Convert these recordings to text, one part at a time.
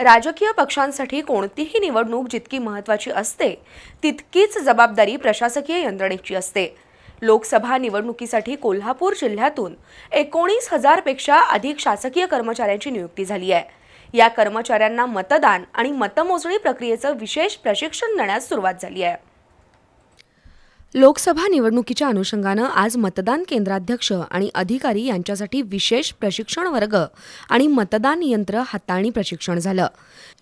राजकीय पक्षांसाठी कोणतीही निवडणूक जितकी महत्त्वाची असते तितकीच जबाबदारी प्रशासकीय यंत्रणेची असते. लोकसभा निवडणुकीसाठी कोल्हापूर जिल्ह्यातून एकोणीस हजारपेक्षा अधिक शासकीय कर्मचाऱ्यांची नियुक्ती झाली आहे. या कर्मचाऱ्यांना मतदान आणि मतमोजणी प्रक्रियेचं विशेष प्रशिक्षण देण्यास सुरुवात झाली आहे. लोकसभा निवडणुकीच्या अनुषंगानं आज मतदान केंद्राध्यक्ष आणि अधिकारी यांच्यासाठी विशेष प्रशिक्षण वर्ग आणि मतदान यंत्र हाताळणी प्रशिक्षण झालं.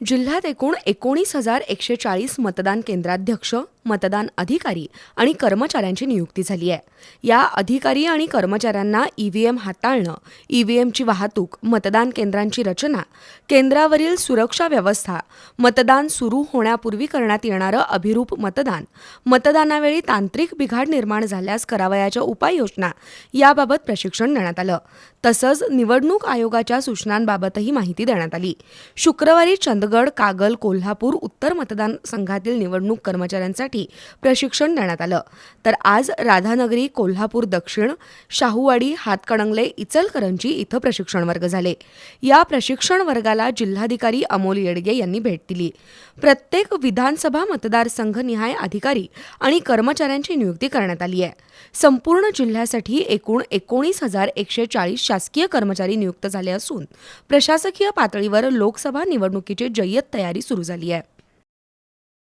जिल्ह्यात एकूण एकोणीस हजार एकशे चाळीस मतदान केंद्राध्यक्ष मतदान अधिकारी आणि कर्मचाऱ्यांची नियुक्ती झाली आहे. या अधिकारी आणि कर्मचाऱ्यांना ईव्हीएम हाताळणं ईव्हीएमची वाहतूक मतदान केंद्रांची रचना केंद्रावरील सुरक्षा व्यवस्था मतदान सुरू होण्यापूर्वी करण्यात येणारं अभिरूप मतदान मतदानावेळी तांत्रिक बिघाड निर्माण झाल्यास करावयाच्या उपाययोजना याबाबत प्रशिक्षण देण्यात आलं. तसंच निवडणूक आयोगाच्या सूचनांबाबतही माहिती देण्यात आली. शुक्रवारी चंदगड कागल कोल्हापूर उत्तर मतदारसंघातील निवडणूक कर्मचाऱ्यांसाठी प्रशिक्षण देण्यात आलं. तर आज राधानगरी कोल्हापूर दक्षिण शाहूवाडी हातकणंगले इचलकरंजी इथं प्रशिक्षण वर्ग झाले. या प्रशिक्षण वर्गाला जिल्हाधिकारी अमोल येडगे यांनी भेट दिली. प्रत्येक विधानसभा मतदारसंघ निहाय अधिकारी आणि कर्मचाऱ्यांची नियुक्ती करण्यात आली आहे. संपूर्ण जिल्ह्यासाठी एकूण एकोणीस हजार एकशे चाळीस शासकीय कर्मचारी नियुक्त झाले असून प्रशासकीय पातळीवर लोकसभा निवडणुकीची जय्यत तयारी सुरू झाली आहे.